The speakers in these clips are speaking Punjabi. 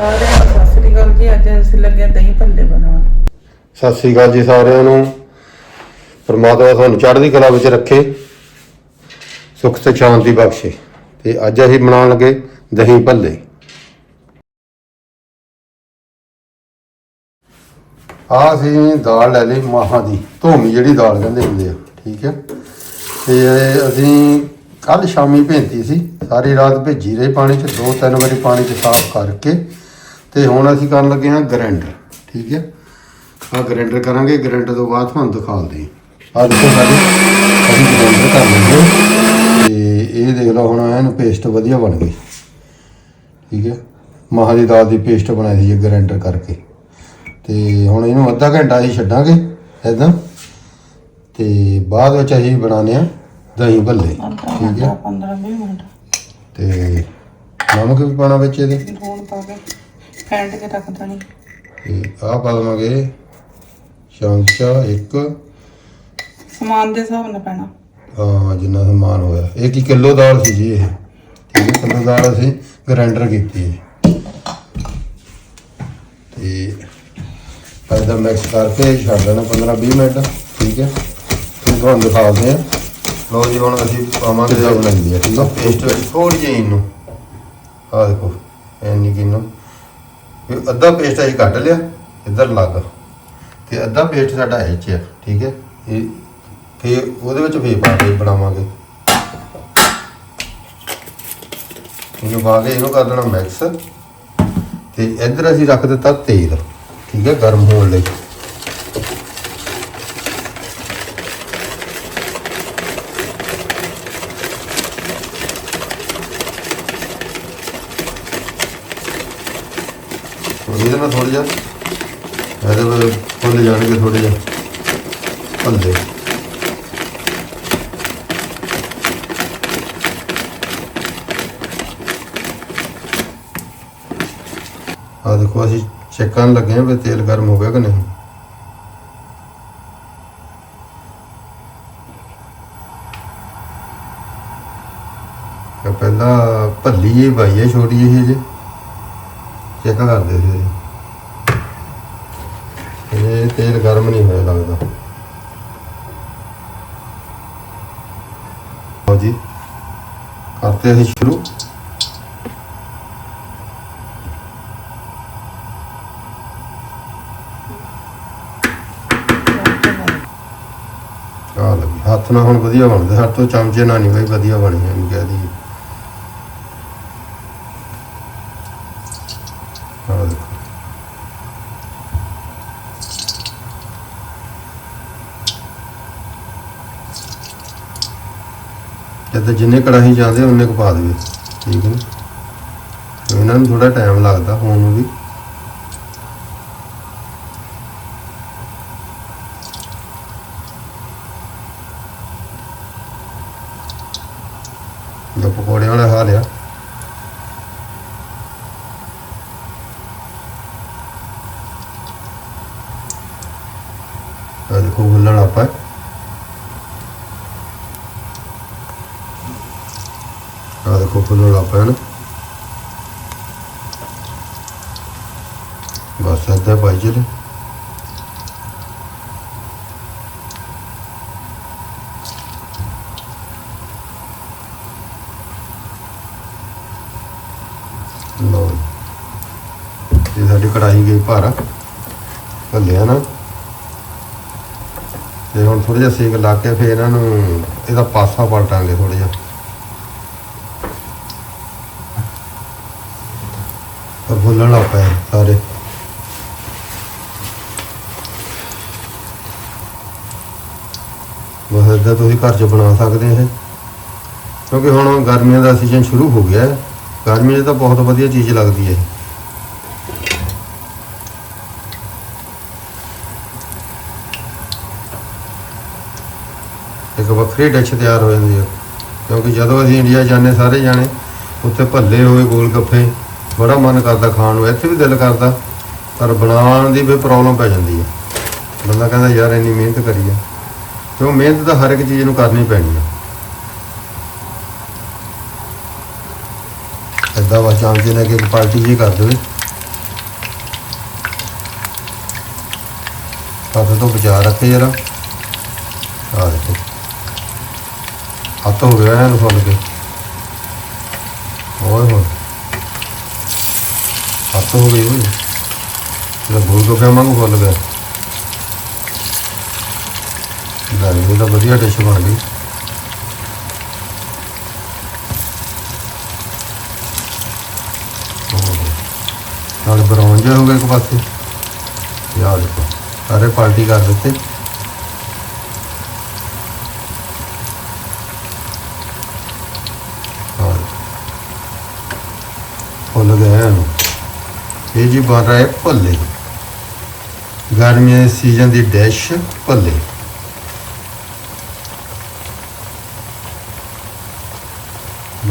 ਸਾਰਿਆਂ ਨੂੰ ਸਤਿ ਸ੍ਰੀ ਅਕਾਲ ਜੀ, ਅੱਜ ਅਸੀਂ ਲੱਗੇ ਹਾਂ ਦਹੀਂ ਭੱਲੇ ਬਣਾਉਣ। ਸਤਿ ਸ੍ਰੀ ਅਕਾਲ ਜੀ ਸਾਰਿਆਂ ਨੂੰ। ਪਰਮਾਤਮਾ ਤੁਹਾਨੂੰ ਚੜ੍ਹਦੀ ਕਲਾ ਵਿੱਚ ਰੱਖੇ, ਸੁੱਖ ਤੇ ਸ਼ਾਂਤੀ ਬਖਸ਼ੇ। ਤੇ ਅੱਜ ਅਸੀਂ ਬਣਾਉਣ ਲੱਗੇ ਦਹੀਂ ਭੱਲੇ। ਆਹ ਅਸੀਂ ਦਾਲ ਲੈ ਲਈ ਮਾਹਾਂ ਦੀ, ਧੋਮੀ ਜਿਹੜੀ ਦਾਲ ਕਹਿੰਦੇ ਹੁੰਦੇ ਆ, ਠੀਕ ਹੈ। ਤੇ ਅਸੀਂ ਕੱਲ ਸ਼ਾਮੀ ਭੇਂਤੀ ਸੀ, ਸਾਰੀ ਰਾਤ ਭੇਜੀ ਰਹੀ ਪਾਣੀ 'ਚ, ਦੋ ਤਿੰਨ ਵਾਰੀ ਪਾਣੀ 'ਚ ਸਾਫ਼ ਕਰਕੇ। ਤੇ ਹੁਣ ਅਸੀਂ ਕਰਨ ਲੱਗੇ ਹਾਂ ਗ੍ਰਾਈਂਡਰ ਠੀਕ ਹੈ? ਆ ਗ੍ਰਾਈਂਡਰ ਕਰਾਂਗੇ ਗ੍ਰਾਈਂਡਰ ਤੋਂ ਬਾਅਦ ਤੁਹਾਨੂੰ ਦਿਖਾਉਂਦੇ ਹਾਂ। ਆ ਦੇਖੋ ਸਾਡੀ ਅਸੀਂ ਗ੍ਰਾਈਂਡਰ ਕਰ ਲਈਏ ਤੇ ਇਹ ਦੇਖ ਲਓ ਹੁਣ ਇਹਨੂੰ ਪੇਸਟ ਵਧੀਆ ਬਣ ਗਈ। ਠੀਕ ਹੈ? ਮਾਹਾਂ ਦੀ ਦਾਲ ਦੀ ਪੇਸਟ ਬਣਾਈ ਸੀ ਗ੍ਰਾਈਂਡਰ ਕਰਕੇ। ਤੇ ਹੁਣ ਇਹਨੂੰ ਅੱਧਾ ਘੰਟਾ ਅਸੀਂ ਛੱਡਾਂਗੇ ਇਦਾਂ। ਤੇ ਬਾਅਦ ਵਿੱਚ ਅਸੀਂ ਬਣਾਉਂਦੇ ਆ ਦਹੀਂ ਭੱਲੇ ਠੀਕ ਹੈ? 15 20 ਮਿੰਟ। ਤੇ ਨਮਕ ਵੀ ਪਾਣਾ ਵਿੱਚ ਇਹਦੇ। ਲੂਣ ਪਾ ਕੇ ਫੈਂਟ ਕੇ ਰੱਖ ਦੇਣੀ। ਤੇ ਆਹ ਪਾ ਦਵਾਂਗੇ। ਚਮਚਾ ਇੱਕ। ਸਮਾਨ ਦੇ ਹਿਸਾਬ ਨਾਲ ਪੈਣਾ। ਹਾਂ ਜਿੰਨਾ ਸਮਾਨ ਹੋਇਆ। ਇਹ ਕੀ ਕਿਲੋ ਦਾਲ ਸੀ ਜੀ ਇਹ? ਠੀਕ ਹੈ ਕਿਲੋ ਦਾਲ ਅਸੀਂ ਗ੍ਰਾਈਂਡਰ ਕੀਤੀ ਹੈ। ਤੇ ਇਹਦਾ ਮਿਕਸ ਕਰਕੇ ਛੱਡ ਦੇਣਾ 15 20 ਮਿੰਟ। ਠੀਕ ਹੈ ਫਿਰ ਤੁਹਾਨੂੰ ਦਿਖਾਉਂਦੇ ਆ ਲੋ ਜੀ ਹੁਣ ਅਸੀਂ ਪਾਵਾਂਗੇ ਬਣਾਈਦੀ ਹੈ ਠੀਕ ਹੈ? ਪੇਸਟ ਵਿੱਚ ਥੋੜੀ ਜਿਹੀ ਇਹਨੂੰ। ਆਹ ਦੇਖੋ ਐਨੀ ਕਿਨੂੰ। ਇਹ ਅੱਧਾ ਪੇਸਟ ਅਸੀਂ ਕੱਢ ਲਿਆ, ਇੱਧਰ ਲੱਗ ਤੇ ਅੱਧਾ ਪੇਸਟ ਸਾਡਾ ਇਹ ਚ ਹੈ ਠੀਕ ਹੈ? ਇਹ ਫੇਰ ਉਹਦੇ ਵਿੱਚ ਫੇਰ ਪਾ ਕੇ ਬਣਾਵਾਂਗੇ। ਇਹ ਪਾ ਕੇ ਇਹਨੂੰ ਕਰ ਦੇਣਾ ਮਿਕਸ ਤੇ ਇੱਧਰ ਅਸੀਂ ਰੱਖ ਦਿੱਤਾ ਤੇਲ, ਠੀਕ ਹੈ? ਗਰਮ ਹੋਣ ਲਈ। ਇਹਦੇ ਨਾਲ ਥੋੜਾ ਜਿਹਾ। ਇਹਦੇ ਵਿੱਚ ਫੁੱਲ ਜਾਣਗੇ ਥੋੜੇ ਜਿਹਾ। ਭੱਲੇ ਆ ਦੇਖੋ, ਅਸੀਂ ਚੈੱਕ ਕਰਨ ਲੱਗੇ ਹਾਂ ਵੀ ਤੇਲ ਗਰਮ ਹੋ ਗਿਆ ਕਿ ਨਹੀਂ। ਪਹਿਲਾਂ ਭੱਲੀ ਇਹ ਬਾਈ ਹੈ ਛੋਟੀ ਜਿਹੀ ਜੇ। ਚੈੱਕ ਕਰਦੇ ਸੀ। ਇਹ ਤੇਲ ਗਰਮ ਨਹੀਂ ਹੋਇਆ ਲੱਗਦਾ। ਲਓ ਜੀ ਕਰਤੇ ਅਸੀਂ ਸ਼ੁਰੂ। ਆ ਲੱਗੀ ਹੱਥ ਨਾਲ ਹੁਣ ਵਧੀਆ ਬਣਦੇ, ਹੱਥ ਤੋਂ ਚਮਚੇ ਨਾਲ ਨਹੀਂ ਬਈ ਵਧੀਆ ਬਣੀ ਇਹਨੂੰ ਕਹਿ ਦਈਏ ਆ ਦੇਖੋ ਜਦ ਜਿੰਨੇ ਕੜਾਹੀ ਜਾਂਦੇ ਉਹਨੇ ਕੁ ਪਾ ਦੇਵੇ। ਠੀਕ ਹੈ ਨਾ? ਇਹਨਾਂ ਨੂੰ ਥੋੜਾ ਟਾਈਮ ਲੱਗਦਾ, ਹੋਣ ਨੂੰ ਵੀ ਦੋ ਪਕੌੜੇ ਵਾਲਾ ਖਾ ਲਿਆ ਆ ਦੇਖੋ ਗੁੱਲਣ ਆਪਾਂ ਆ ਦੇਖੋ ਫੁੱਲਣ ਆਪਾਂ ਨਾ ਬਸ ਏਦਾਂ ਪਾਈ ਇਹ ਸਾਡੀ ਕੜਾਹੀ ਗਈ ਭਾਰਾ। ਭੱਲਿਆ ਨਾ। ਤੇ ਹੁਣ ਥੋੜਾ ਜਿਹਾ ਸੇਕ ਲਾ ਕੇ ਫੇਰ ਇਹਨਾਂ ਨੂੰ ਇਹਦਾ ਪਾਸਾ ਪਲਟਾਂਗੇ ਥੋੜਾ ਜਿਹਾ। ਪਰ ਭੁੱਲਣ ਲੱਗ ਪਏ ਸਾਰੇ। ਬਸ ਤੁਸੀਂ ਘਰ 'ਚ ਬਣਾ ਸਕਦੇ ਇਹ ਕਿਉਂਕਿ ਹੁਣ ਗਰਮੀਆਂ ਦਾ ਸੀਜ਼ਨ ਸ਼ੁਰੂ ਹੋ ਗਿਆ ਹੈ। ਗਰਮੀਆਂ 'ਚ ਤਾਂ ਬਹੁਤ ਵਧੀਆ ਚੀਜ਼ ਲੱਗਦੀ ਹੈ। ਇੱਕ ਵੱਖਰੀ ਡਿਸ਼ ਤਿਆਰ ਹੋ ਜਾਂਦੀ ਹੈ। ਕਿਉਂਕਿ ਜਦੋਂ ਅਸੀਂ ਇੰਡੀਆ ਜਾਂਦੇ ਸਾਰੇ ਜਾਣੇ, ਉੱਥੇ ਭੱਲੇ ਹੋਏ ਗੋਲ ਗੱਫੇ ਬੜਾ ਮਨ ਕਰਦਾ ਖਾਣ ਨੂੰ, ਇੱਥੇ ਵੀ ਦਿਲ ਕਰਦਾ। ਪਰ ਬਣਾਉਣ ਦੀ ਵੀ ਪ੍ਰੋਬਲਮ ਪੈ ਜਾਂਦੀ ਹੈ। ਬੰਦਾ ਕਹਿੰਦਾ, ਯਾਰ ਇੰਨੀ ਮਿਹਨਤ ਕਰੀ ਆ। ਕਿਉਂ ਮਿਹਨਤ ਤਾਂ ਹਰ ਇੱਕ ਚੀਜ਼ ਨੂੰ ਕਰਨੀ ਪੈਣੀ ਹੈ ਇਦਾਂ ਵਾ ਚਾਂਸ ਦੇ ਨਾਲ ਕਿ ਪਾਰਟੀ ਜੀ ਕਰ ਦੇਵੇ। ਹੱਥ ਤੋਂ ਬਚਾ ਰੱਖੇ ਜਰਾ। ਆ ਦੇਖੋ। ਹੱਥ ਹੋ ਗਿਆ ਇਹਨੂੰ ਫੜ ਕੇ। ਹੋਰ ਹੋਰ ਹੱਥ ਹੋ ਗਈ ਹੋਈ ਜਿਹੜਾ ਗੋਲ ਗੱਪਿਆਂ ਵਾਂਗੂ ਫੁੱਲ ਗਿਆ। ਗਰਮੀ ਦਾ ਵਧੀਆ ਡਿਸ਼ ਬਣ ਗਈ। ਨਾਲ ਬਰਾਉਨ ਜਿਹਾ ਹੋ ਗਿਆ ਇੱਕ ਪਾਸੇ। ਯਾਰ ਦੇਖੋ, ਸਾਰੇ ਪਾਰਟੀ ਕਰ ਦਿੱਤੇ। ਫੁੱਲ ਗਏ ਹਨ ਇਹ ਜੀ ਬਣ ਰਿਹਾ ਭੱਲੇ। ਗਰਮੀਆਂ ਦੇ ਸੀਜ਼ਨ ਦੀ ਡਿਸ਼ ਭੱਲੇ।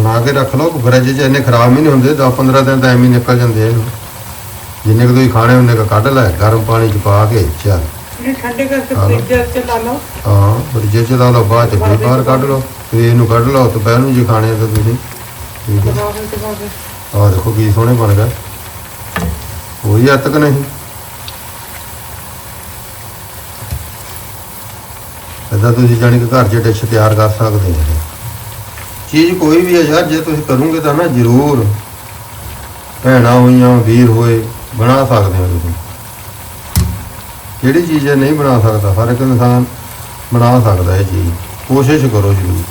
ਬਣਾ ਕੇ ਰੱਖ ਲਓ ਫਰਿੱਜ 'ਚ ਇੰਨੇ ਖਰਾਬ ਵੀ ਨਹੀਂ ਹੁੰਦੇ 10-15 ਦਿਨ ਤਾਂ ਐਵੇਂ ਹੀ ਨਿਕਲ ਜਾਂਦੇ ਇਹਨੂੰ। ਜਿੰਨੇ ਕੁ ਤੁਸੀਂ ਖਾਣੇ ਉਹਨੇ ਕੱਢ ਲੈ ਗਰਮ ਪਾਣੀ 'ਚ ਪਾ ਕੇ ਚੱਲ। ਇਹ ਠੰਡੇ ਕਰਕੇ। ਫ੍ਰਿਜ ਚ ਲਾ ਲਓ। ਹਾਂ ਫਰਿੱਜ 'ਚ ਲਾ ਲਓ ਬਾਅਦ 'ਚ ਫਿਰ ਬਾਹਰ ਕੱਢ ਲਓ ਤੇ ਇਹਨੂੰ ਕੱਢ ਲਓ ਦੁਪਹਿਰ ਨੂੰ ਜੇ ਖਾਣੇ ਤਾਂ ਤੁਸੀਂ। ਠੀਕ ਹੈ। ਆਹ ਦੇਖੋ ਕੀ ਸੋਹਣੇ ਬਣ ਗਏ। ਕੋਈ ਹੱਦ ਤੱਕ ਨਹੀਂ। ਇਦਾਂ ਤੁਸੀਂ ਜਾਣੀ ਕਿ ਘਰ 'ਚ ਡਿਸ਼ ਤਿਆਰ ਕਰ ਸਕਦੇ ਹੋ ਚੀਜ਼ ਕੋਈ ਵੀ ਹੈ ਯਾਰ, ਜੇ ਤੁਸੀਂ ਕਰੋਗੇ ਤਾਂ ਨਾ ਜ਼ਰੂਰ ਭੈਣਾਂ ਹੋਈਆਂ, ਵੀਰ ਹੋਏ, ਬਣਾ ਸਕਦੇ ਹੋ ਤੁਸੀਂ। ਜਿਹੜੀ ਚੀਜ਼ ਇਹ ਨਹੀਂ ਬਣਾ ਸਕਦਾ, ਹਰ ਇੱਕ ਇਨਸਾਨ ਬਣਾ ਸਕਦਾ ਇਹ ਚੀਜ਼। ਕੋਸ਼ਿਸ਼ ਕਰੋ ਜ਼ਰੂਰ,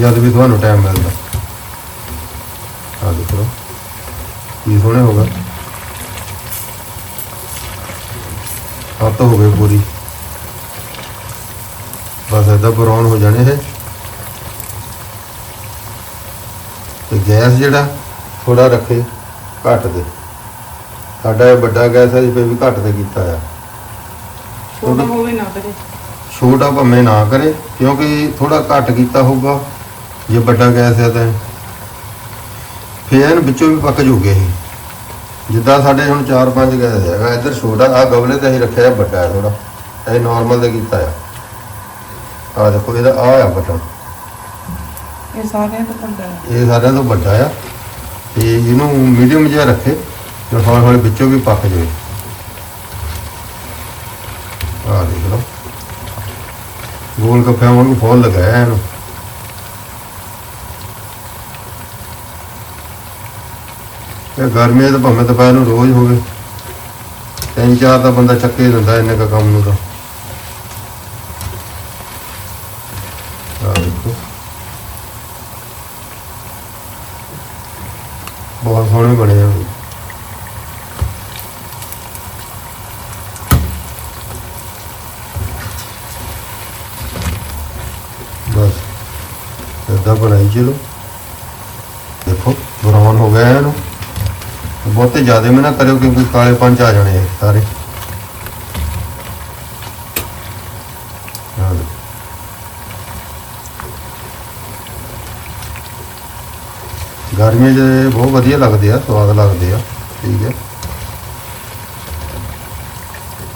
ਜਦ ਵੀ ਤੁਹਾਨੂੰ ਟਾਈਮ ਮਿਲਦਾ। ਆ ਦੇਖੋ, ਕੀ ਸੋਹਣੇ ਹੋ ਗਏ। ਹੱਥ ਹੋ ਗਏ ਪੂਰੀ। ਬਸ ਏਦਾਂ ਬਰਾਉਨ ਹੋ ਜਾਣੇ ਇਹ। ਤੇ ਗੈਸ ਜਿਹੜਾ ਥੋੜਾ ਰੱਖੇ ਘੱਟ ਦੇ। ਸਾਡਾ ਇਹ ਵੱਡਾ ਗੈਸ ਹੈ ਜੀ ਫਿਰ ਵੀ ਘੱਟ ਤੇ ਕੀਤਾ ਆ ਛੋਟਾ ਹੋਵੇ ਨਾ ਕਰੇ। ਛੋਟਾ ਭਾਵੇਂ ਨਾ ਕਰੇ ਕਿਉਂਕਿ ਥੋੜਾ ਘੱਟ ਕੀਤਾ ਹੋਊਗਾ ਜੇ ਵੱਡਾ ਗੈਸ ਹੈ ਤਾਂ। ਫਿਰ ਇਹਨ ਵਿੱਚੋਂ ਵੀ ਪੱਕ ਜੂਗੇ ਇਹ। ਜਿੱਦਾਂ ਸਾਡੇ ਹੁਣ 4-5 ਗੈਸ ਹੈਗਾ ਇੱਧਰ ਛੋਟਾ ਆ ਗਵਲੇ ਤੇ ਅਸੀਂ ਰੱਖਿਆ ਵੱਡਾ ਥੋੜਾ ਇਹ ਨਾਰਮਲ ਤੇ ਕੀਤਾ ਆ ਆ ਦੇਖੋ ਇਹਦਾ ਆ ਆ ਬਟਨ। ਇਹ ਸਾਰਿਆਂ ਤੋਂ ਵੱਡਾ ਹੈ। ਇਹ ਸਾਰਿਆਂ ਤੋਂ ਵੱਡਾ ਆ। ਤੇ ਇਹਨੂੰ ਮੀਡੀਅਮ ਜਿਹਾ ਰੱਖੇ ਤੇ ਹੌਲੀ ਹੌਲੀ ਵਿੱਚੋਂ ਵੀ ਪੱਕ ਜਾਵੇ। ਆ ਦੇਖ ਲਓ। ਗੋਲ ਗੱਪਿਆਂ ਵਾਂਗੂ ਫੁੱਲ ਲਗਾਇਆ ਇਹਨੂੰ। ਇਹ ਗਰਮੀਆਂ ਤਾਂ ਭਾਵੇਂ ਦੁਪਹਿਰ ਨੂੰ ਰੋਜ਼ ਹੋਵੇ ਤਿੰਨ ਚਾਰ ਤਾਂ ਬੰਦਾ ਚੱਕੇ ਹੀ ਦਿੰਦਾ ਇੰਨੇ ਕੁ ਕੰਮ ਨੂੰ ਤਾਂ ਆ ਦੇਖੋ ਬਹੁਤ ਸੋਹਣੇ ਬਣੇ ਆ ਬਸ ਏਦਾਂ ਬਣਾਈ ਦੇਖੋ ਬਰਾਉਨ ਹੋ ਗਿਆ ਇਹਨੂੰ ਬਹੁਤੇ ਜ਼ਿਆਦਾ ਵੀ ਨਾ ਕਰਿਓ ਕਿਉਂਕਿ ਕਾਲੇ ਪੰਜ ਆ ਜਾਣੇ ਸਾਰੇ। ਆਹ ਗਰਮੀ 'ਚ ਬਹੁਤ ਵਧੀਆ ਲੱਗਦੇ ਆ, ਸਵਾਦ ਲੱਗਦੇ ਆ। ਠੀਕ ਹੈ।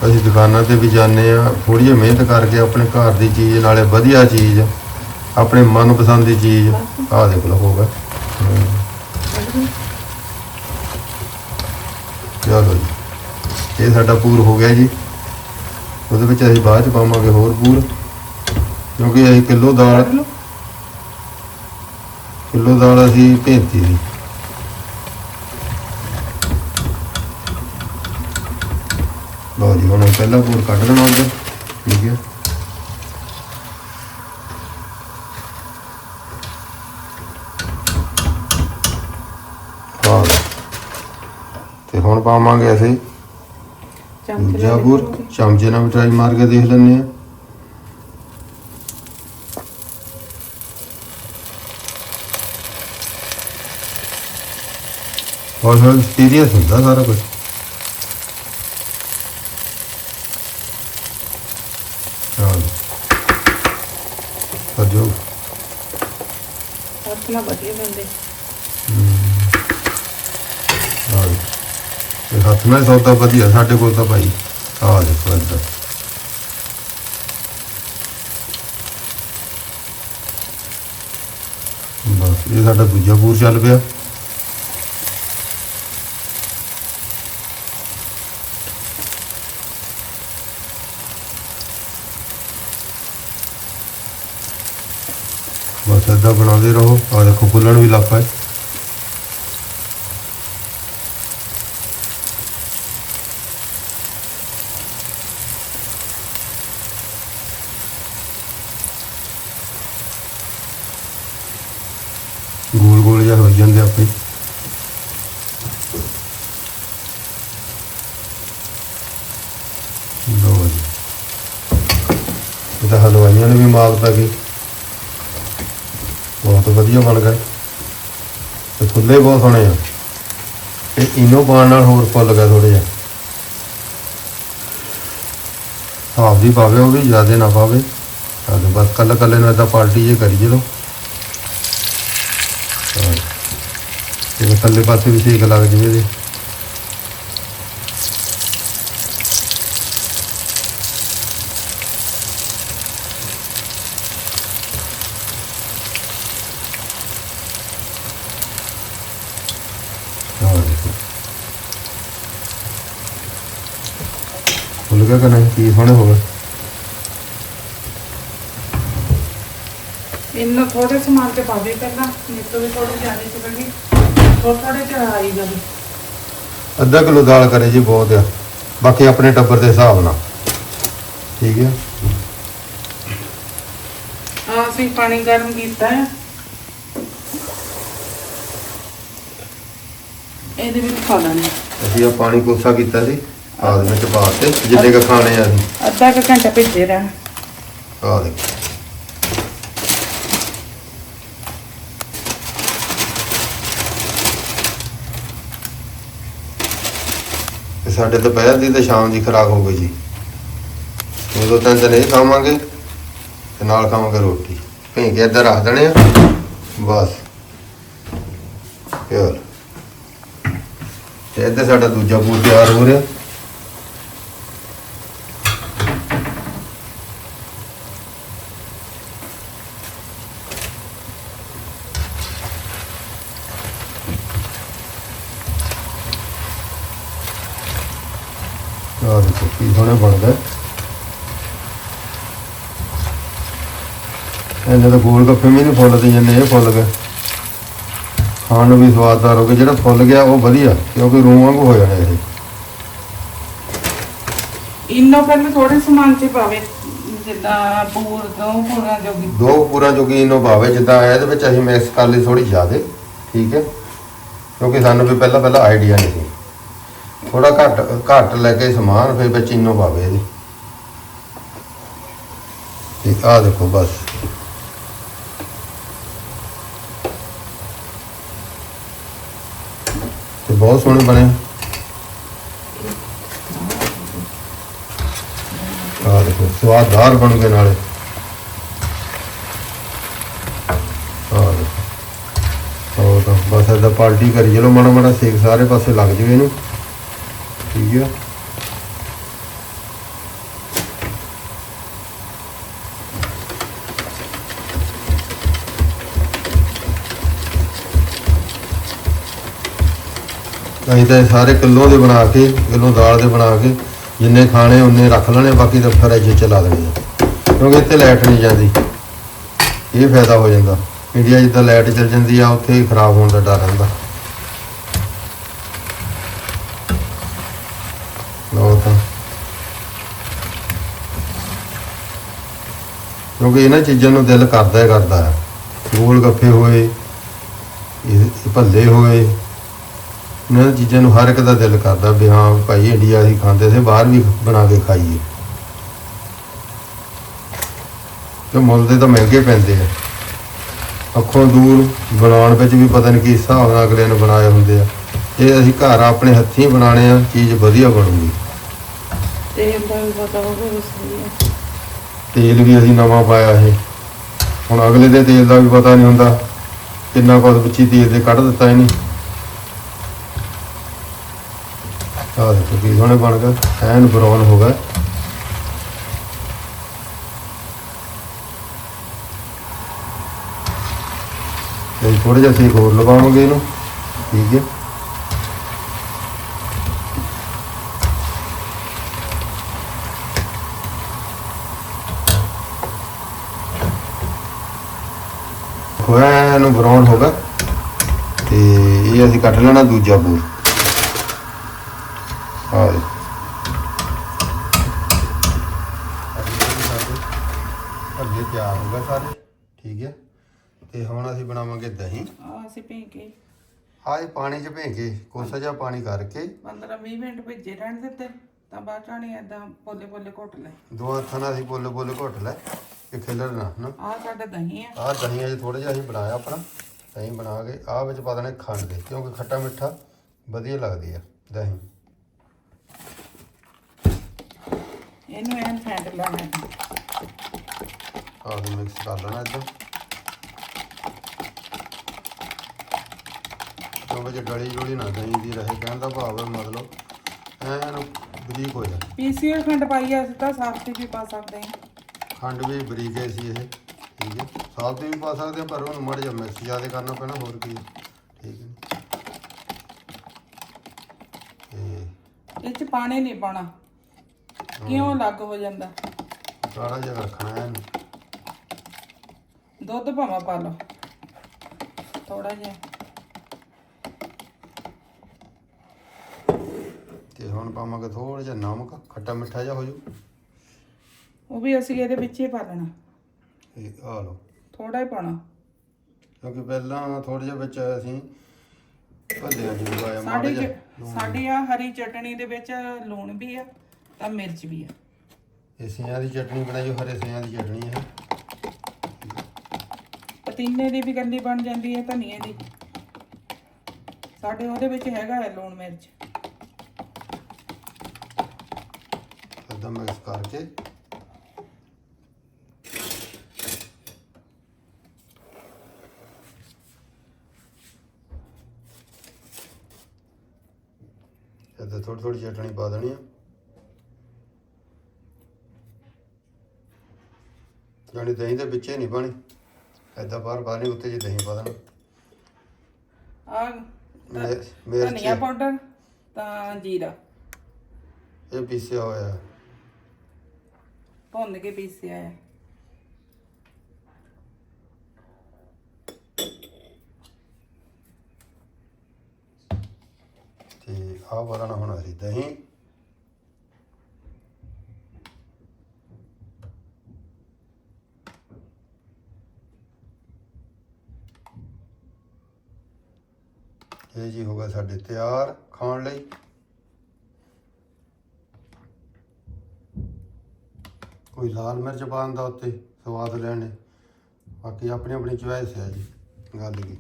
ਅਸੀਂ ਦੁਕਾਨਾਂ ਤੇ ਵੀ ਜਾਂਦੇ ਆ ਥੋੜੀ ਜਿਹੀ ਮਿਹਨਤ ਕਰਕੇ ਆਪਣੇ ਘਰ ਦੀ ਚੀਜ਼ ਨਾਲੇ ਵਧੀਆ ਚੀਜ਼। ਆਪਣੇ ਮਨਪਸੰਦ ਦੀ ਚੀਜ਼ ਆਹ ਦੇਖ ਲਓ ਹੋਗਾ ਚਲੋ ਜੀ ਇਹ ਸਾਡਾ ਪੂਰ ਹੋ ਗਿਆ ਜੀ। ਉਹਦੇ ਵਿੱਚ ਅਸੀਂ ਬਾਅਦ ਚ ਪਾਵਾਂਗੇ ਹੋਰ ਪੂਰ ਕਿਉਂਕਿ ਅਸੀਂ ਕਿਲੋ ਦਾਲ ਕਿਲੋ ਦਾਲ ਅਸੀਂ ਭੇਜਤੀ ਸੀ। ਲਓ ਜੀ ਹੁਣ ਪਹਿਲਾ ਪੂਰ ਕੱਢ ਲੈਣਾ ਠੀਕ ਹਾਂ ਤੇ ਹੁਣ ਪਾਵਾਂਗੇ ਅਸੀਂ। ਚਮਚ। ਚਮਚੇ ਨਾਲ ਟਰਾਈ ਮਾਰ ਕੇ ਦੇਖ ਲੈਂਦੇ ਆ ਹੌਲੀ ਹੌਲੀ ਸੀਰੀਅਸ ਹੁੰਦਾ ਸਾਰਾ ਕੁਝ ਚਲੋ ਪਰ ਜੋ ਹੱਥ ਨਾਲ ਵਧੀਆ ਬੰਦੇ? ਤੇ ਹੱਥ ਨਾਲ ਸੌਦਾ ਵਧੀਆ, ਸਾਡੇ ਕੋਲ ਤਾਂ ਭਾਈ ਆ ਦੇਖੋ ਇੱਧਰ। ਬਸ, ਇਹ ਸਾਡਾ ਦੂਜਾ ਬੂਰ ਚੱਲ ਪਿਆ। ਬਸ ਇਦਾਂ ਬਣਾਉਂਦੇ ਰਹੋ। ਆ ਦੇਖੋ, ਖੁੱਲਣ ਵੀ ਲੱਗ ਪਾਏ। ਜਾਂਦੇ ਆਪੇ। ਲਓ ਜੀ। ਇਹ ਹਲਵਾਈਆਂ ਨੇ ਵੀ ਮਾਲ ਪੈ ਗਈ। ਬਹੁਤ ਵਧੀਆ ਬਣ ਗਏ। ਤੇ ਫੁੱਲੇ ਬਹੁਤ ਸੋਹਣੇ ਆ। ਤੇ ਇਨੋ ਪਾਉਣ ਨਾਲ ਹੋਰ ਫੁੱਲ ਗਏ ਥੋੜੇ ਜਿਹਾ। ਹਾਫ ਵੀ ਪਾਵੇ, ਉਹ ਵੀ ਜ਼ਿਆਦਾ ਨਾ ਪਾਵੇ। ਤਾਂ ਬਸ ਕੱਲੇ ਕੱਲੇ ਨਾਲ ਤਾਂ ਪਾਰਟੀ ਜੇ ਕਰੀ ਚਲੋ ਹਾਂ। ਥੱਲੇ ਪਾਸੇ ਵੀ ਸੇਕ ਲੱਗ ਜਵੇ ਇਹਦੇ। ਆਹ ਗਿਆ ਕਿ ਨਹੀਂ? ਕੀ ਸੋਹਣੇ ਹੋਵੇ ਗਏ ਥੋੜੇ ਸਮਾਨ ਤੇ ਪਾਵੇ ਪਹਿਲਾਂ। ਮੇਰੇ ਤੋਂ ਵੀ ਥੋੜੀ ਜ਼ਿਆਦਾ ਚਲੇਗੀ ਥੋੜੇ ਥੋੜੇ ਚ ਆਈ ਜਾਵੇ ਅੱਧਾ ਕਿਲੋ ਦਾਲ ਕਰੇ ਜੀ ਬਹੁਤ ਆ। ਬਾਕੀ ਆਪਣੇ ਟੱਬਰ ਦੇ ਹਿਸਾਬ ਨਾਲ। ਠੀਕ ਹੈ ਆ ਅਸੀਂ ਪਾਣੀ ਗਰਮ ਕੀਤਾ ਹੈ। ਇਹਦੇ ਵਿੱਚ ਪਾ ਦਾਂਗੇ ਅਸੀਂ ਆ ਪਾਣੀ ਕੋਸਾ ਕੀਤਾ ਸੀ ਆਦ ਵਿੱਚ ਪਾ ਤੇ ਜਿੰਨੇ ਕ ਖਾਣੇ ਆ ਅਸੀਂ। ਅੱਧਾ ਕੁ ਘੰਟਾ ਭਿੱਜੇ ਰਹਿਣ। ਆ ਦੇਖੋ। ਸਾਡੇ ਦੁਪਹਿਰ ਦੀ ਤੇ ਸ਼ਾਮ ਦੀ ਖੁਰਾਕ ਹੋ ਗਈ ਜੀ। ਉਦੋਂ ਤਾਂ ਤਾਂ ਨਹੀਂ ਖਾਵਾਂਗੇ ਤੇ ਨਾਲ ਖਾਵਾਂਗੇ ਰੋਟੀ। ਭੇਂ ਕੇ ਇੱਧਰ ਰੱਖ ਦੇਣੇ ਆ। ਬਸ। ਯਾਰ ਤੇ ਇੱਧਰ ਸਾਡਾ ਦੂਜਾ ਪੂਰ ਤਿਆਰ ਹੋ ਰਿਹਾ ਆਹ ਦੇਖੋ ਕੀ ਸੋਹਣੇ ਬਣਦਾ। ਇਹਨੇ ਤਾਂ ਗੋਲ ਗੱਪੇ ਵੀ ਨਹੀਂ ਫੁੱਲਦੇ ਜਿੰਨੇ ਇਹ ਫੁੱਲ ਗਏ। ਖਾਣ ਨੂੰ ਵੀ ਸਵਾਦਦਾਰ ਹੋ ਗਏ। ਜਿਹੜਾ ਫੁੱਲ ਗਿਆ ਉਹ ਵਧੀਆ ਕਿਉਂਕਿ ਰੂਹ ਵਾਂਗੂ ਹੋ ਜਾਣਾ ਇਹ। ਇੰਨੋ ਪਹਿਲਾਂ ਥੋੜੇ ਸਮਾਨ ਚ ਪਾਵੇ ਜਿੱਦਾਂ ਪੂਰ ਦੋ ਪੂਰਾ ਜੋਗੀ। ਦੋ ਪੂਰਾ ਜੋਗੀ ਇਹਨੂੰ ਭਾਵੇ ਜਿੱਦਾਂ ਇਹਦੇ ਵਿੱਚ ਅਸੀਂ ਮਿਕਸ ਕਰ ਲਈ ਥੋੜੀ ਜ਼ਿਆਦੇ ਠੀਕ ਹੈ? ਕਿਉਂਕਿ ਸਾਨੂੰ ਵੀ ਪਹਿਲਾਂ ਪਹਿਲਾਂ ਆਈਡੀਆ ਨਹੀਂ ਸੀ। ਥੋੜਾ ਘੱਟ ਘੱਟ ਲੈ ਕੇ ਸਮਾਨ, ਫਿਰ ਵਿੱਚ ਇਹਨੂੰ ਭਾਵੇ ਇਹਦੇ। ਤੇ ਆਹ ਦੇਖੋ ਬਸ। ਤੇ ਬਹੁਤ ਸੋਹਣੇ ਬਣੇ। ਆਹ ਦੇਖੋ, ਸਵਾਦਦਾਰ ਬਣ ਗਏ ਨਾਲੇ। ਆਹ ਦੇਖੋ। ਬਸ ਇਹਦਾ ਪਾਲਟੀ ਕਰੀ, ਚਲੋ ਮਾੜਾ ਮਾੜਾ ਸੇਕ ਸਾਰੇ ਪਾਸੇ ਲੱਗ ਜਵੇ ਇਹਨੂੰ। ਠੀਕ ਆ ਅਸੀਂ ਤਾਂ ਇਹ ਸਾਰੇ ਕਿਲੋ ਦੇ ਬਣਾ ਕੇ, ਕਿਲੋ ਦਾਲ ਦੇ ਬਣਾ ਕੇ ਜਿੰਨੇ ਖਾਣੇ ਉਹਨੇ ਰੱਖ ਲੈਣੇ, ਬਾਕੀ ਤਾਂ ਫਰਿੱਜ 'ਚ ਲਾ ਦੇਣੇ ਆ। ਕਿਉਂਕਿ ਇੱਥੇ ਲਾਈਟ ਨਹੀਂ ਜਾਂਦੀ। ਇਹ ਫਾਇਦਾ ਹੋ ਜਾਂਦਾ। ਇੰਡੀਆ ਜਿੱਦਾਂ ਲਾਈਟ ਚਲ ਜਾਂਦੀ ਆ, ਉੱਥੇ ਹੀ ਖਰਾਬ ਹੋਣ ਦਾ ਡਰ ਰਹਿੰਦਾ ਲਓ ਤਾਂ ਕਿਉਂਕਿ ਇਹਨਾਂ ਚੀਜ਼ਾਂ ਨੂੰ ਦਿਲ ਕਰਦਾ ਹੀ ਕਰਦਾ ਹੈ। ਗੋਲ ਗੱਫੇ ਹੋਏ, ਇਹ ਭੱਲੇ ਹੋਏ, ਇਹਨਾਂ ਚੀਜ਼ਾਂ ਨੂੰ ਹਰ ਇੱਕ ਦਾ ਦਿਲ ਕਰਦਾ ਵੀ ਹਾਂ ਭਾਈ ਇੰਡੀਆ ਅਸੀਂ ਖਾਂਦੇ ਸੀ, ਬਾਹਰ ਵੀ ਬਣਾ ਕੇ ਖਾਈਏ। ਤੇ ਮੁੱਲ ਦੇ ਤਾਂ ਮਹਿੰਗੇ ਪੈਂਦੇ ਆ। ਅੱਖੋਂ ਦੂਰ ਬਣਾਉਣ ਵਿੱਚ ਵੀ ਪਤਾ ਨਹੀਂ ਕੀ ਹਿਸਾਬ ਨਾਲ ਅਗਲੇ ਨੇ ਬਣਾਏ ਹੁੰਦੇ ਆ। ਇਹ ਅਸੀਂ ਘਰ ਆਪਣੇ ਹੱਥੀਂ ਬਣਾਣੇ ਆ, ਚੀਜ਼ ਵਧੀਆ ਬਣੂਗੀ। ਤੇ ਦਾ ਪਤਾ ਹੋਵੇ ਸਹੀ ਹੈ ਤੇਲ ਵੀ ਅਸੀਂ ਨਵਾਂ ਪਾਇਆ ਇਹ। ਹੁਣ ਅਗਲੇ ਦੇ ਤੇਲ ਦਾ ਵੀ ਪਤਾ ਨਹੀਂ ਹੁੰਦਾ, ਕਿੰਨਾ ਕੁ ਵਿੱਚੀ ਤੇਲ ਦੇ ਕੱਢ ਦਿੱਤਾ ਇਹਨੇ। ਆਹ ਦੇਖੋ ਕੀ ਸੋਹਣੇ ਬਣ ਗਿਆ ਐਨ ਬਰਾਉਨ ਹੋ ਗਿਆ ਤੇ ਥੋੜਾ ਜਿਹਾ ਸੇਕ ਹੋਰ ਲਗਾਵਾਂਗੇ ਇਹਨੂੰ, ਠੀਕ ਹੈ। ਦੇਖੋ ਇਹਨੂੰ ਬਰਾਊਨ ਹੋ ਗਿਆ। ਤੇ ਇਹ ਅਸੀਂ ਕੱਢ ਲੈਣਾ ਦੂਜਾ ਬੂਰ। ਤਿਆਰ ਹੋ ਗਏ ਸਾਰੇ। ਠੀਕ ਹੈ। ਤੇ ਹੁਣ ਅਸੀਂ ਬਣਾਵਾਂਗੇ ਦਹੀਂ। ਆ ਅਸੀਂ ਇਹ ਪਾਣੀ 'ਚ ਭੇ ਕੇ ਕੋਸਾ ਜਿਹਾ ਪਾਣੀ ਕਰਕੇ। 15 20 ਮਿੰਟ ਭਿੱਜੇ ਰਹਿਣ ਦਿੱਤੇ ਤਾਂ ਬਾਅਦ ਚਾਣੀ ਏਦਾਂ ਪੋਲੇ ਪੋਲੇ ਘੁੱਟ ਲੈ ਦੋ ਹੱਥਾਂ ਨਾਲ ਅਸੀਂ ਬੋਲੇ ਬੋਲੇ ਘੁੱਟ ਲੈ ਇਹ ਖਿਲਰ ਨਾ ਨਾ ਆ ਸਾਡਾ ਦਹੀਂ ਆ। ਆਹ ਦਹੀਂ ਅਜੇ ਥੋੜਾ ਜਿਹਾ ਅਸੀਂ ਬਣਾਇਆ ਆਪਣਾ। ਦਹੀਂ ਬਣਾ ਕੇ ਆਹ ਵਿੱਚ ਪਾ ਦੇਣੇ ਖੰਡ ਦੇ ਕਿਉਂਕਿ ਖੱਟਾ ਮਿੱਠਾ ਵਧੀਆ ਲੱਗਦੀ ਆ ਦਹੀਂ। ਇਹਨੂੰ ਐਨ ਫੈਂਟ ਲੈਣਾ ਆਹ ਨੂੰ ਮਿਕਸ ਕਰ ਲੈਣਾ ਇਦਾਂ ਕਿਉਂ ਵਿੱਚ ਗਲੀ ਨਾ ਦਹੀਂ ਦੀ ਰਹੇ ਕਹਿਣ ਦਾ ਭਾਵ ਹੈ ਮਤਲਬ ਐਨ ਬਰੀਕ ਹੋ ਜਾ ਪੀਸੀਓ ਖੰਡ ਪਾਈ ਆ ਅਸੀਂ ਤਾਂ ਵੀ ਪਾ ਸਕਦੇ ਹਾਂ। ਖੰਡ ਵੀ ਬਰੀਕ ਹੈ ਸੀ ਇਹ ਠੀਕ ਹੈ। ਸਾਬਤ ਵੀ ਪਾ ਸਕਦੇ ਹਾਂ, ਪਰ ਉਹਨੂੰ ਮੜ ਜਾ ਮਿਕਸ ਜ਼ਿਆਦਾ ਕਰਨਾ ਪੈਣਾ ਹੋਰ ਕੀ। ਠੀਕ ਹੈ। ਤੇ ਇਹ ਚ ਪਾਣੀ ਨਹੀਂ ਪਾਉਣਾ। ਕਿਉਂ ਲੱਗ ਹੋ ਜਾਂਦਾ? ਗਾੜਾ ਜਿਹਾ ਰੱਖਣਾ ਹੈ ਇਹਨੂੰ। ਦੁੱਧ ਭਾਵੇਂ ਪਾ ਲਓ। ਥੋੜਾ ਜਿਹਾ। ਤੇ ਹੁਣ ਪਾਵਾਂਗੇ ਥੋੜਾ ਜਿਹਾ ਨਮਕ ਖੱਟਾ ਮਿੱਠਾ ਜਿਹਾ ਹੋ ਜੂ ਉਹ ਵੀ ਅਸੀਂ ਇਹਦੇ ਵਿੱਚ ਹੀ ਪਾ ਲੈਣਾ ਇਹ ਆ ਲਓ। ਥੋੜਾ ਹੀ ਪਾਉਣਾ। ਕਿਉਂਕਿ ਪਹਿਲਾਂ ਥੋੜਾ ਜਿਹਾ ਵਿੱਚ ਅਸੀਂ ਭੱਲਿਆਂ ਦੀ ਪਾਇਆ ਮਾੜਾ ਸਾਡੀ ਜਿਹਾ ਚ- ਸਾਡੀ ਆ ਹਰੀ ਚਟਣੀ ਦੇ ਵਿੱਚ ਲੂਣ ਵੀ ਆ ਤਾਂ ਮਿਰਚ ਵੀ ਆ। ਇਹ ਸਿਆਂ ਦੀ ਚਟਨੀ ਬਣਾਈ ਹਰੇ ਸਿਆਂ ਦੀ ਚਟਨੀ ਹੈ ਪਤੀਨੇ ਦੀ ਵੀ ਗੰਦੀ ਬਣ ਜਾਂਦੀ ਹੈ ਧਨੀਏ ਦੀ। ਸਾਡੇ ਉਹਦੇ ਵਿੱਚ ਹੈਗਾ ਹੈ ਲੂਣ ਮਿਰਚ। ਇਦਾਂ ਮਿਕਸ ਕਰਕੇ। ਇੱਦਾਂ ਥੋੜੀ ਥੋੜੀ ਚਟਣੀ ਪਾ ਦੇਣੀ ਆ। ਜਾਣੀ ਦਹੀਂ ਦੇ ਵਿੱਚੇ ਨਹੀਂ ਪਾਣੀ ਏਦਾਂ ਬਾਹਰ ਪਾਣੀ ਉੱਤੇ ਜੇ ਦਹੀਂ ਪਾ ਦੇਣਾ। ਆ। ਮਿਰਚ ਧਨੀਆ ਪਾਊਡਰ ਤਾਂ ਜੀਰਾ। ਇਹ ਪੀਸਿਆ ਹੋਇਆ। ਹੈ। ਭੁੰਨ ਕੇ ਪੀਸਿਆ ਆ। ਤੇ ਆਹ ਵਾਲਾ ਨਾ ਹੋਣਾ ਸੀ ਦਹੀਂ। ਇਹ ਜੀ ਹੋ ਗਿਆ ਸਾਡੇ ਤਿਆਰ ਖਾਣ ਲਈ। ਕੋਈ ਲਾਲ ਮਿਰਚ ਪਾਉਣ ਦਾ ਉੱਤੇ ਸਵਾਦ ਲੈਣੇ। ਬਾਕੀ ਆਪਣੀ ਆਪਣੀ ਚੁਆਇਸ ਹੈ ਜੀ, ਗੱਲ ਕੀ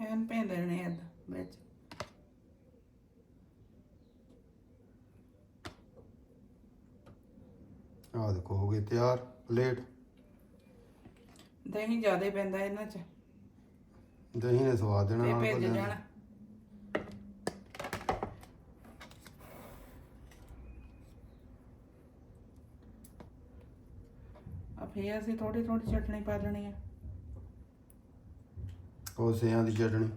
ਐਨ ਭੇ ਦੇਣੇ ਆ ਵਿੱਚ ਆਹ ਦੇਖੋ ਹੋ ਗਈ ਤਿਆਰ ਪਲੇਟ ਦਹੀਂ ਜ਼ਿਆਦਾ ਪੈਂਦਾ ਇਹਨਾਂ ਚ। ਦਹੀਂ ਨੇ ਸਵਾਦ ਦੇਣਾ ਤੇ ਨਾਲ ਭਿੱਜ ਭੱਲਿਆਂ ਨੂੰ। ਜਾਣਾ। ਆ ਫੇਰ ਅਸੀਂ ਥੋੜੀ ਥੋੜੀ ਚਟਣੀ ਪਾ ਦੇਣੀ ਆ। ਉਹ ਸਿਆਂ ਦੀ ਚਟਣੀ।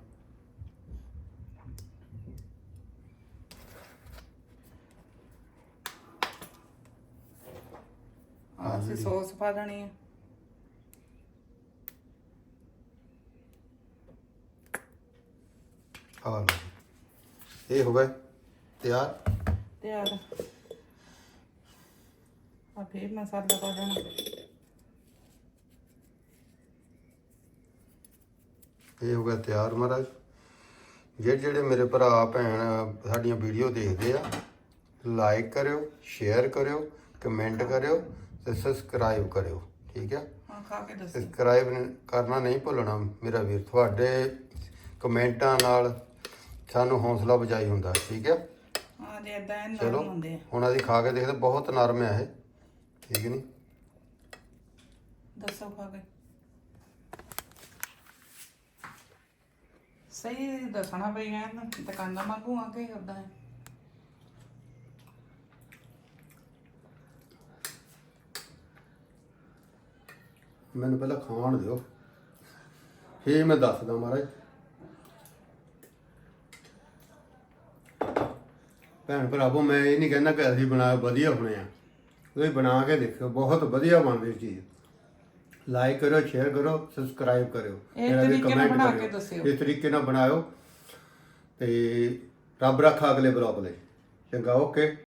ਆ ਅਸੀਂ ਸੌਸ ਪਾ ਦੇਣੀ ਆ। ਆ ਲਓ ਇਹ ਹੋ ਗਏ ਤਿਆਰ। ਤੇ ਆ ਆ ਫੇਰ ਮਸਾਲਾ ਪਾ ਦੇਣਾ। ਇਹ ਹੋ ਗਿਆ ਤਿਆਰ ਮਹਾਰਾਜ। ਜਿਹੜੇ ਜਿਹੜੇ ਮੇਰੇ ਭਰਾ ਭੈਣ ਸਾਡੀਆਂ ਵੀਡੀਓ ਦੇਖਦੇ ਆ ਲਾਈਕ ਕਰਿਓ ਸ਼ੇਅਰ ਕਰਿਓ ਕਮੈਂਟ ਕਰਿਓ। ਤੇ ਸਬਸਕ੍ਰਾਈਬ ਕਰਿਓ ਠੀਕ ਹੈ? ਹਾਂ ਖਾ ਕੇ ਦੱਸੀ। ਸਬਸਕ੍ਰਾਈਬ ਕਰਨਾ ਨਹੀਂ ਭੁੱਲਣਾ ਮੇਰਾ ਵੀਰ ਤੁਹਾਡੇ ਕਮੈਂਟਾਂ ਨਾਲ ਸਾਨੂੰ ਹੌਸਲਾ ਬਜਾਈ ਹੁੰਦਾ ਠੀਕ ਹੈ? ਹਾਂ ਜੇ ਇਦਾਂ ਇਹ ਚਲੋ ਨਰਮ ਹੁੰਦੇ ਆ। ਹੁਣ ਅਸੀਂ ਖਾ ਕੇ ਦੇਖਦੇ ਬਹੁਤ ਨਰਮ ਹੈ ਇਹ ਠੀਕ ਨਹੀਂ? ਦੱਸੋ ਖਾ ਕੇ। ਸਹੀ ਦੱਸਣਾ ਪਈ ਦੁਕਾਨਾਂ ਵਾਂਗੂ ਆ ਕੇ ਹੁੰਦਾ ਮੈਨੂੰ ਪਹਿਲਾਂ ਖਾਣ ਦਿਓ। ਫੇਰ ਮੈਂ ਦੱਸਦਾ ਮਹਾਰਾਜ। ਭੈਣ ਭਰਾਵੋ ਮੈਂ ਇਹ ਨਹੀਂ ਕਹਿੰਦਾ ਕਿ ਅਸੀਂ ਬਣਾ ਵਧੀਆ ਹੋਣੇ ਆ। ਤੁਸੀਂ ਬਣਾ ਕੇ ਦੇਖਿਓ ਬਹੁਤ ਵਧੀਆ ਬਣਦੀ ਚੀਜ਼। ਲਾਈਕ ਕਰੋ ਸ਼ੇਅਰ ਕਰੋ ਸਬਸਕ੍ਰਾਈਬ ਕਰਿਓ। ਇਹ ਮੇਰਾ ਵੀ ਤਰੀਕੇ ਨਾਲ comment ਬਣਾ ਕਰਿਓ। ਕੇ ਦੱਸਿਓ। ਇਸ ਤਰੀਕੇ ਨਾਲ ਬਣਾਇਓ। ਤੇ ਰੱਬ ਰੱਖਾ ਅਗਲੇ ਬਲੌਗ ਲਈ ਚੰਗਾ ਓਕੇ